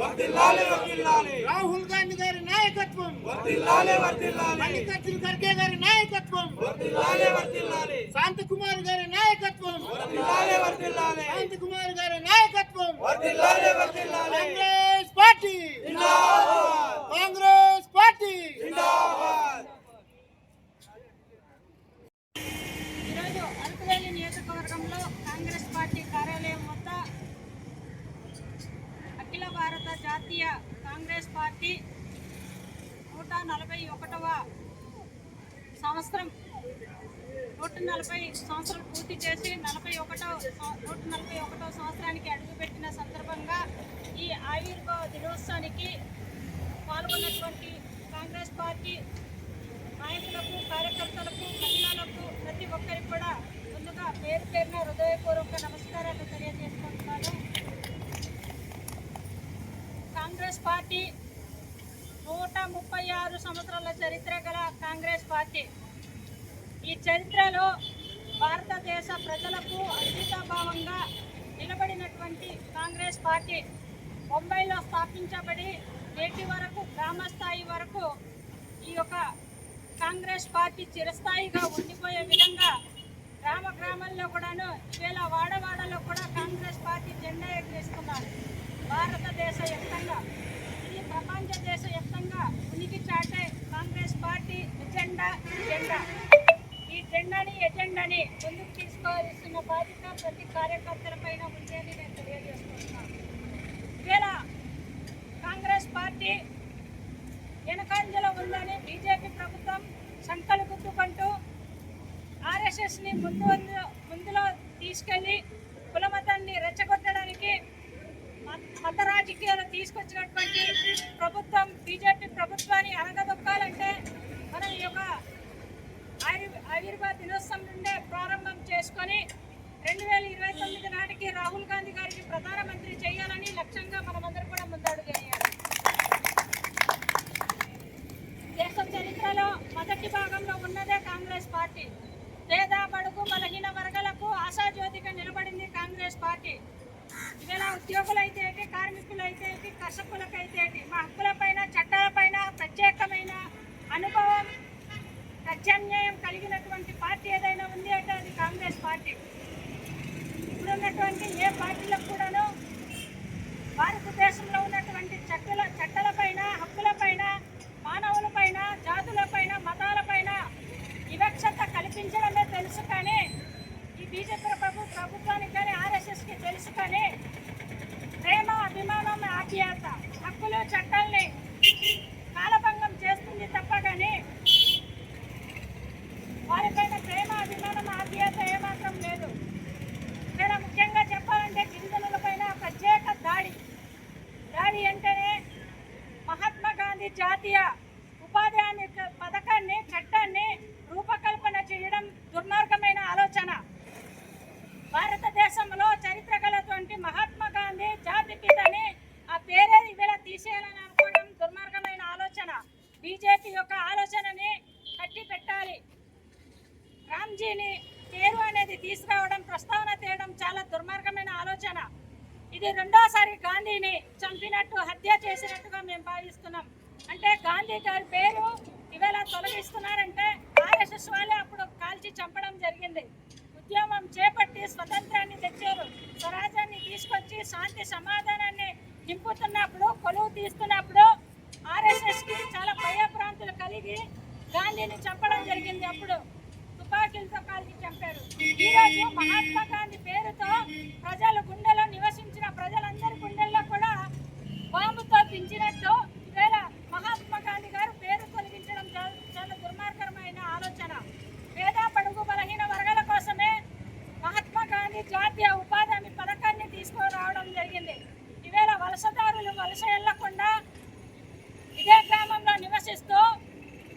వర్ధిల్లాలి రాహుల్ గాంధీ గారి నాయకత్వం. మల్లికార్జున ఖర్గే గారి నాయకత్వం. శాంతకుమార్ గారి నాయకత్వం. శాంతకుమార్ గారి నాయకత్వం. Congress party. జిందాబాద్. Congress party. జిందాబాద్. ఈరోజు అరకువేలి నియోజకవర్గంలో కాంగ్రెస్ పార్టీ కార్యాలయం వద్ద అఖిల భారత జాతీయ కాంగ్రెస్ పార్టీ నూట నలభై ఒకటవ సంవత్సరం. నూట నలభై సంవత్సరం పూర్తి చేసి నలభై ఒకటో నూట నలభై ఒకటో సంవత్సరానికి అడుగుపెట్టిన సందర్భంగా ఈ ఆవిర్భావ దినోత్సవానికి పాల్గొన్నటువంటి కాంగ్రెస్ పార్టీ నాయకులకు కార్యకర్తలకు మహిళలకు ప్రతి ఒక్కరికి కూడా ముందుగా పేరు పేరున హృదయపూర్వక నమస్కారాలు తెలియజేసుకుంటున్నాను కాంగ్రెస్ పార్టీ నూట ముప్పై ఆరు సంవత్సరాల చరిత్ర గల కాంగ్రెస్ పార్టీ. ఈ చరిత్రలో భారతదేశ ప్రజలకు అంకితభావంగా నిలబడినటువంటి కాంగ్రెస్ పార్టీ ముంబైలో స్థాపించబడి నేటి వరకు గ్రామ స్థాయి వరకు ఈ యొక్క కాంగ్రెస్ పార్టీ చిరస్థాయిగా ఉండిపోయే విధంగా గ్రామ గ్రామాల్లో కూడాను ఈవేళ వాడవాడలో కూడా కాంగ్రెస్ పార్టీ జెండా ఎగరేస్తున్నారు. భారతదేశ వ్యాప్తంగా ఇది ప్రపంచ దేశ వ్యాప్తంగా ఉనికి చాటే కాంగ్రెస్ పార్టీ ఎజెండా జెండా ఈ జెండాని ఎజెండాని ముందుకు తీసుకోవాల్సిన బాధ్యత ప్రతి కార్యకర్తల పైన ఉందని నేను తెలియజేస్తున్నాను ఇలా కాంగ్రెస్ పార్టీ వెనకంజలో ఉందని బీజేపీ ప్రభుత్వం సంకలు గుద్దుకుంటూ ఆర్ఎస్ఎస్ని ముందు ముందులో తీసుకెళ్ళి కులమతాన్ని రెచ్చగొట్టడానికి మత- రాజకీయాలు తీసుకొచ్చినటువంటి ప్రభుత్వం బీజేపీ ప్రభుత్వాన్ని అనగదొక్కాలంటే మనం ఈ యొక్క ఆయుర్ ఆవిర్భావ దినోత్సవం నుండే ప్రారంభం చేసుకొని రెండు వేల ఇరవై తొమ్మిది నాటికి రాహుల్ గాంధీ గారికి ప్రధానమంత్రి చేయాలని లక్ష్యంగా మనమందరం కూడా ముందడుగు వేయాలి దేశ చరిత్రలో మొదటి భాగంలో ఉన్నదే కాంగ్రెస్ పార్టీ పేద బడుగు బలహీన వర్గాలకు ఆశాజ్యోతిగా నిలబడింది కాంగ్రెస్ పార్టీ ఇవాళ ఉద్యోగులైతే ఏంటి కార్మికులైతే ఏంటి కర్షకులకైతే ఏంటి మా హక్కులపైన చట్టాలపైన ప్రత్యేకమైన అనుభవం ప్రత్యామ్నాయం కలిగినటువంటి పార్టీ ఏదైనా ఉంది అంటే అది కాంగ్రెస్ పార్టీ ఇప్పుడున్నటువంటి ఏ పార్టీలకు కూడాను భారతదేశంలో ఉన్నటువంటి చట్టాల చట్టాలపైన హక్కులపైన మానవులపైన జాతులపైన మతాలపైన వివక్షత కల్పించడమే తెలుసు కానీ ఈ బీజేపీ ప్రభు ప్రభుత్వానికి కానీ ఆర్ఎస్ఎస్కి తెలుసు కానీ ప్రేమ అభిమానం ఆప్యాయత హక్కులు చట్టాల్ని కాలభంగం చేస్తుంది తప్ప కానీ వారిపైన ప్రేమ అభిమానం ఆప్యాయత ఏమాత్రం లేదు ఇక్కడ ముఖ్యంగా చెప్పాలంటే గిరిజనుల పైన ప్రత్యేక దాడి దాడి అంటేనే మహాత్మా గాంధీ జాతీయ ఉపాధి హామీ క- పథకాన్ని చట్టాన్ని రూపకల్పన చేయడం దుర్మార్గమైన ఆలోచన భారతదేశంలో చరిత్ర గలటువంటి మహాత్మా గాంధీ జాతి పితని ఆ పేరే ఇవాళ తీసేయాలని అనుకోవడం దుర్మార్గమైన ఆలోచన బీజేపీ యొక్క ఆలోచనని కట్టి పెట్టాలి రామ్జీని పేరు అనేది తీసుకురావడం ప్రస్తావన తేయడం చాలా దుర్మార్గమైన ఆలోచన ఇది రెండోసారి గాంధీని చేసినట్టు హత్య చేసినట్టుగా మేము భావిస్తున్నాం. అంటే గాంధీ గారి పేరు ఇవాళ తొలగిస్తున్నారంటే ఆర్ఎస్ఎస్ వాళ్ళే అప్పుడు కాల్చి చంపడం జరిగింది. ఉద్యమం చేపట్టి స్వతంత్రాన్ని తెచ్చారు. స్వరాజ్యాన్ని తీసుకొచ్చి శాంతి సమాధానాన్ని నింపుతున్నప్పుడు కొలువు తీస్తున్నప్పుడు ఆర్ఎస్ఎస్కి చాలా భయభ్రాంతులు కలిగి గాంధీని చంపడం జరిగింది అప్పుడు. తుపాకీలతో కాల్చి చంపారు. ఈరోజు మహాత్మా గాంధీ పేరుతో ప్రజల గుండెలో నివసించిన ప్రజలందరి గుండె పెంచినట్టు ఈవేళ మహాత్మా గాంధీ గారు పేరు తొలగించడం చాలా- చాలా దుర్మార్గమైన ఆలోచన. పేద పడుగు బలహీన వర్గాల కోసమే మహాత్మా గాంధీ జాతీయ ఉపాధి హామీ పథకాన్ని తీసుకురావడం జరిగింది. ఈవేళ వలసదారులు వలస వెళ్ళకుండా ఇదే గ్రామంలో నివసిస్తూ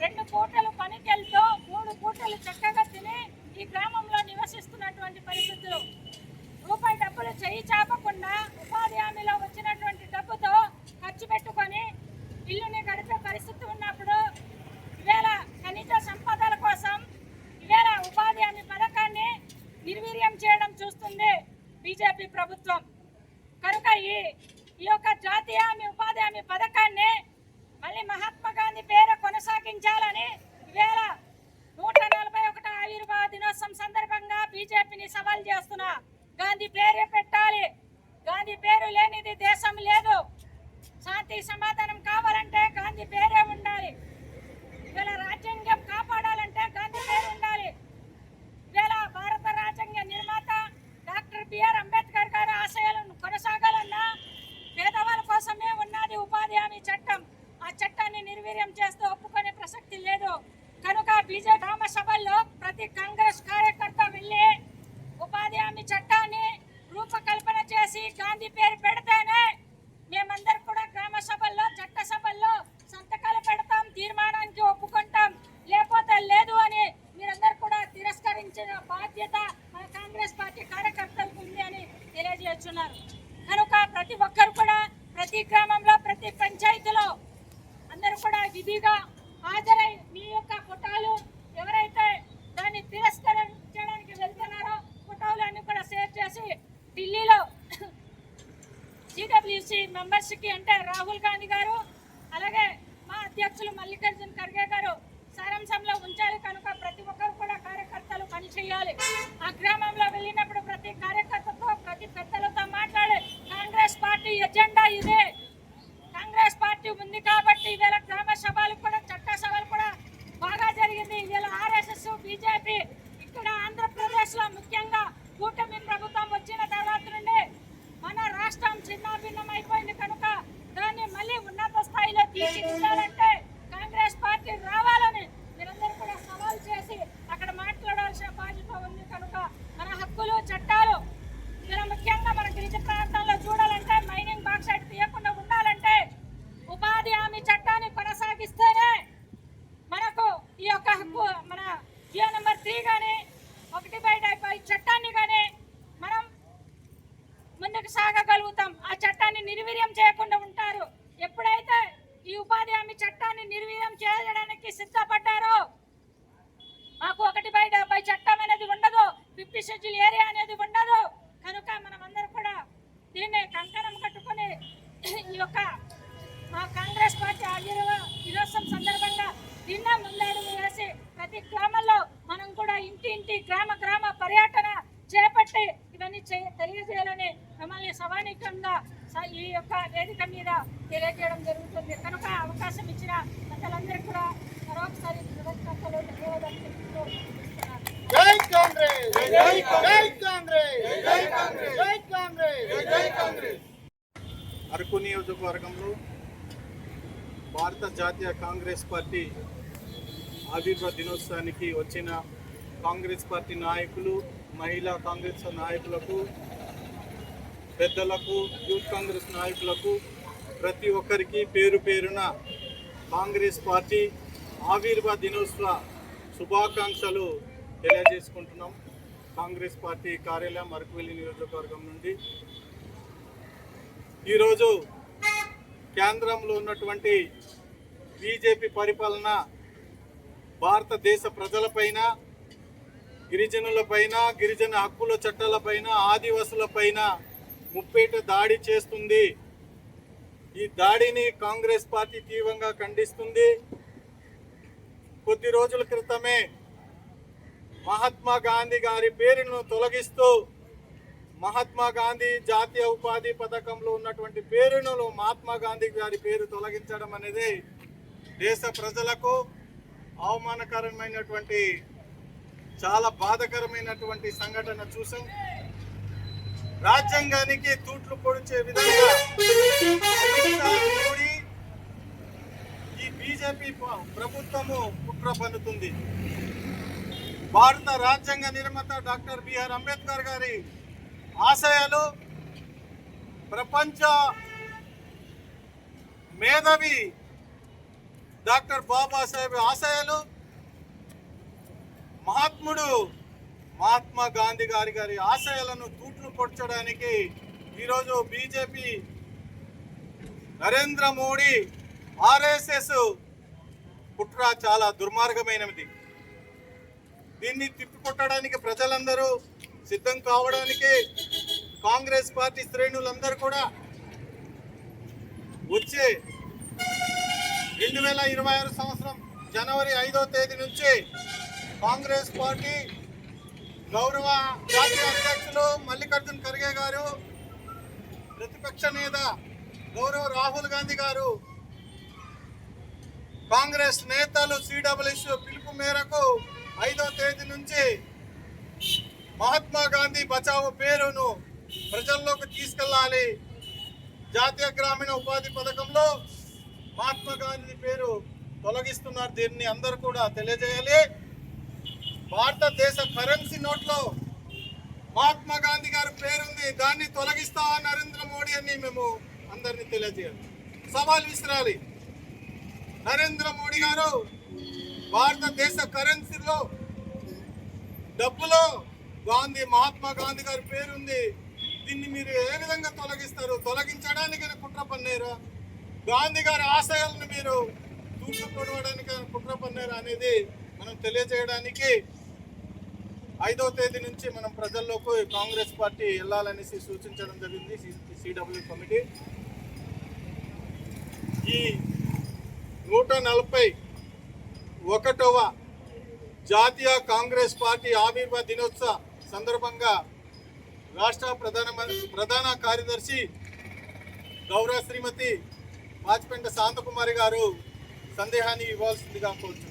రెండు పూటలు పనికెళ్తూ మూడు పూటలు చక్కగా తిని ఈ గ్రామంలో నివసిస్తున్నటువంటి పరిస్థితులు. రూపాయి డబ్బులు చేయి చాపకుండా ఉపాధి హామీలో ఖర్చు పెట్టుకొని ఇల్లుని గడిపే పరిస్థితి ఉన్నప్పుడు ఇవేళ ఖనిజ సంపదల కోసం ఇవేళ ఉపాధి హామీ పథకాన్ని నిర్వీర్యం చేయడం చూస్తుంది బీజేపీ ప్రభుత్వం. కనుక ఈ ఈ యొక్క జాతీయ హామీ ఉపాధి హామీ పథకాన్ని మళ్ళీ మహాత్మా గాంధీ పేరు కొనసాగించాలని ఇవేళ నూట నలభై ఒకటి ఆవిర్భావ దినోత్సవం సందర్భంగా బీజేపీని సవాల్ చేస్తున్నా గాంధీ పేరే పెట్టాలి. గాంధీ పేరు లేనిది దేశం లేదు. సమాధానం కావాలంటే గాంధీ పేరే ఉండాలి. వీళ్ళ రాజ్యాంగం కాపాడాలంటే గాంధీ పేరు ఉండాలి. వీళ్ళ భారత రాజ్యాంగ నిర్మాత డాక్టర్ బిఆర్ అంబేద్కర్ గారి ఆశయాలను కొనసాగాలన్నా పేదవాళ్ళ కోసమే ఉన్నది ఉపాధి హామీ చట్టం. ఆ చట్టాన్ని నిర్వీర్యం చేస్తూ ఒప్పుకునే ప్రసక్తి లేదు. కనుక బీజేపీ గ్రామ సభల్లో ప్రతి కాంగ్రెస్ కార్యకర్త వెళ్ళి ఉపాధి హామీ చట్టాన్ని రూపకల్పన చేసి గాంధీ పేరు పెడితేనే సభల్లో చట్ట సభల్లో సంతకాలు పెడతాం తీర్మానానికి ఒప్పుకుంటాం. లేకపోతే లేదు అని మీరందరూ కూడా తిరస్కరించిన బాధ్యత మన కాంగ్రెస్ పార్టీ కార్యకర్తలకు ఉంది అని తెలియజేస్తున్నారు. కనుక ప్రతి ఒక్కరు కూడా ప్రతి గ్రామంలో ప్రతి పంచాయతీలో అందరూ కూడా విధిగా హాజరై మీ యొక్క ఫోటోలు ఎవరైతే దాన్ని తిరస్కరించడానికి వెళ్తున్నారో ఫోటోలు అన్ని కూడా షేర్ చేసి ఢిల్లీలో సిడబ్ల్యూసి మెంబర్స్కి అంటే రాహుల్ గాంధీ గారు అలాగే మా అధ్యక్షులు మల్లికార్జున ఖర్గే గారు సారాంశంలో ఉంచాలి కనుక ప్రతి ఒక్కరు కూడా కార్యకర్తలు పనిచేయాలి. ఆ గ్రామంలో వెళ్ళినప్పుడు ప్రతి కార్యకర్తతో ప్రతి పెద్దలతో మాట్లాడి కాంగ్రెస్ పార్టీ ఎజెండా ఇదే. కాంగ్రెస్ పార్టీ ఉంది కాబట్టి ఇవాళ గ్రామ సభలు కూడా చట్ట సభలు కూడా బాగా జరిగింది. ఇవాళ ఆర్ఎస్ఎస్ బీజేపీ ఇక్కడ ఆంధ్రప్రదేశ్లో ముఖ్యంగా కూటమి ప్రభుత్వం వచ్చిన తర్వాత నుండి మన రాష్ట్రం చిన్నాభిన్నమైపోయింది కనుక దాన్ని మళ్ళీ ఉన్నత స్థాయిలో తీర్చిదిద్దాలంటే కాంగ్రెస్ పార్టీ రావాలని మీరందరూ కూడా సవాల్ చేసి అక్కడ మాట్లాడాల్సిన బాధ్యత ఉంది కనుక మన హక్కులు చట్టాలు ఇలా ముఖ్యంగా మన గిరిజన ప్రాంతాల్లో చూడాలంటే మైనింగ్ బాక్సైట్ తీయకుండా ఉండాలంటే ఉపాధి హామీ చట్టాన్ని కొనసాగిస్తేనే మనకు ఈ యొక్క హక్కు మన జియో నెంబర్ త్రీ కానీ ఒకటి బై డెబ్బై చట్టాన్ని కానీ మనం ముందుకు సాగగలుగుతాం ఆ చట్టాన్ని నిర్వీర్యం చేయకుండా ఉంటారు ఎప్పుడైతే ఈ ఉపాధి హామీ చట్టాన్ని నిర్వీర్యం చేయడానికి సిద్ధపడ్డారో మాకు ఒకటి బై డెబ్బై చట్టం అనేది ఉండదు ఫిఫ్టీ షెడ్యూల్ ఏరియా అనేది ఉండదు కనుక మనం అందరం కూడా దీన్ని కంకణం కట్టుకొని ఈ యొక్క మా కాంగ్రెస్ పార్టీ ఆవిర్భావ దినోత్సవం సందర్భంగా నిన్న ముందడుగు వేసి ప్రతి గ్రామంలో మనం కూడా ఇంటి ఇంటి గ్రామ గ్రామ పర్యటన చేపట్టి ఇవన్నీ చే- తెలియజేయాలని మిమ్మల్ని సవానికంగా ఈ యొక్క వేదిక మీద తెలియజేయడం జరుగుతుంది. కనుక అవకాశం ఇచ్చిన పెద్దలందరికీ కూడా మరొకసారి కృతజ్ఞతలు ధన్యవాదాలు తెలుపుతూ ముగిస్తున్నాను. జై కాంగ్రెస్! జై జై కాంగ్రెస్! జై కాంగ్రెస్! జై కాంగ్రెస్! జై కాంగ్రెస్! అరకు నియోజకవర్గంలో భారత జాతీయ కాంగ్రెస్ పార్టీ ఆవిర్భావ దినోత్సవానికి వచ్చిన కాంగ్రెస్ పార్టీ నాయకులు మహిళా కాంగ్రెస్ నాయకులకు పెద్దలకు యూత్ కాంగ్రెస్ నాయకులకు ప్రతి ఒక్కరికి పేరు పేరున కాంగ్రెస్ పార్టీ ఆవిర్భావ దినోత్సవ శుభాకాంక్షలు తెలియజేసుకుంటున్నాం. కాంగ్రెస్ పార్టీ కార్యాలయం అరకువెల్లి నియోజకవర్గం నుండి. ఈరోజు కేంద్రంలో ఉన్నటువంటి బీజేపీ పరిపాలన భారతదేశ ప్రజలపైన గిరిజనులపైన గిరిజన హక్కుల చట్టాలపైన ఆదివాసులపైన ముప్పేట దాడి చేస్తుంది. ఈ దాడిని కాంగ్రెస్ పార్టీ తీవ్రంగా ఖండిస్తుంది. కొద్ది రోజుల క్రితమే మహాత్మా గాంధీ గారి పేరును తొలగిస్తూ మహాత్మా గాంధీ జాతీయ ఉపాధి పథకంలో ఉన్నటువంటి పేరును మహాత్మా గాంధీ గారి పేరు తొలగించడం అనేది దేశ ప్రజలకు అవమానకరమైనటువంటి చాలా బాధకరమైనటువంటి సంఘటన చూసాం. రాజ్యాంగానికి తూట్లు పొడిచే విధంగా ఈ బీజేపీ ప్రభుత్వము కుట్ర పన్నుతుంది. భారత రాజ్యాంగ నిర్మాత డాక్టర్ బిఆర్ అంబేద్కర్ గారి ఆశయాలు ప్రపంచ మేధావి డాక్టర్ బాబాసాహెబ్ ఆశయాలు మహాత్ముడు మహాత్మా గాంధీ గారి గారి ఆశయాలను తూట్లు పొడ్చడానికి ఈరోజు బీజేపీ నరేంద్ర మోడీ ఆర్ఎస్ఎస్ కుట్ర చాలా దుర్మార్గమైనది. దీన్ని తిప్పికొట్టడానికి ప్రజలందరూ సిద్ధం కావడానికి కాంగ్రెస్ పార్టీ శ్రేణులందరూ కూడా వచ్చే రెండు వేల ఇరవై ఆరు సంవత్సరం జనవరి ఐదో తేదీ నుంచి కాంగ్రెస్ పార్టీ గౌరవ జాతీయ అధ్యక్షులు మల్లికార్జున్ ఖర్గే గారు ప్రతిపక్ష నేత గౌరవ రాహుల్ గాంధీ గారు కాంగ్రెస్ నేతలు సిడబ్ల్యూసీ పిలుపు మేరకు ఐదో తేదీ నుంచి మహాత్మా గాంధీ బచావో పేరును ప్రజల్లోకి తీసుకెళ్ళాలి. జాతీయ గ్రామీణ ఉపాధి పథకంలో మహాత్మా గాంధీ పేరు తొలగిస్తున్నారు. దీన్ని అందరూ కూడా తెలియజేయాలి. భారతదేశ కరెన్సీ నోట్లో మహాత్మా గాంధీ గారి పేరుంది దాన్ని తొలగిస్తా నరేంద్ర మోడీ అని మేము అందరినీ తెలియజేయాలి. సవాల్ విసిరాలి. నరేంద్ర మోడీ గారు భారతదేశ కరెన్సీలో డబ్బులో గాంధీ మహాత్మా గాంధీ గారి పేరుంది. దీన్ని మీరు ఏ విధంగా తొలగిస్తారు? తొలగించడానికి కుట్ర పన్నారా? గాంధీ గారి ఆశయాలను మీరు తూట్లు పొడవడానికి కుట్ర పన్నారా అనేది మనం తెలియజేయడానికి ఐదో తేదీ నుంచి మనం ప్రజల్లోకి కాంగ్రెస్ పార్టీ వెళ్ళాలనేసి సూచించడం జరిగింది సిడబ్ల్యూ కమిటీ. ఈ నూట నలభై ఒకటవ జాతీయ కాంగ్రెస్ పార్టీ ఆవిర్భావ దినోత్సవ సందర్భంగా రాష్ట్ర ప్రధాన ప్రధాన కార్యదర్శి గౌరవ శ్రీమతి మాచిపెంట శాంతకుమారి గారు సందేహాన్ని ఇవ్వాల్సిందిగా కోరుచున్నాను.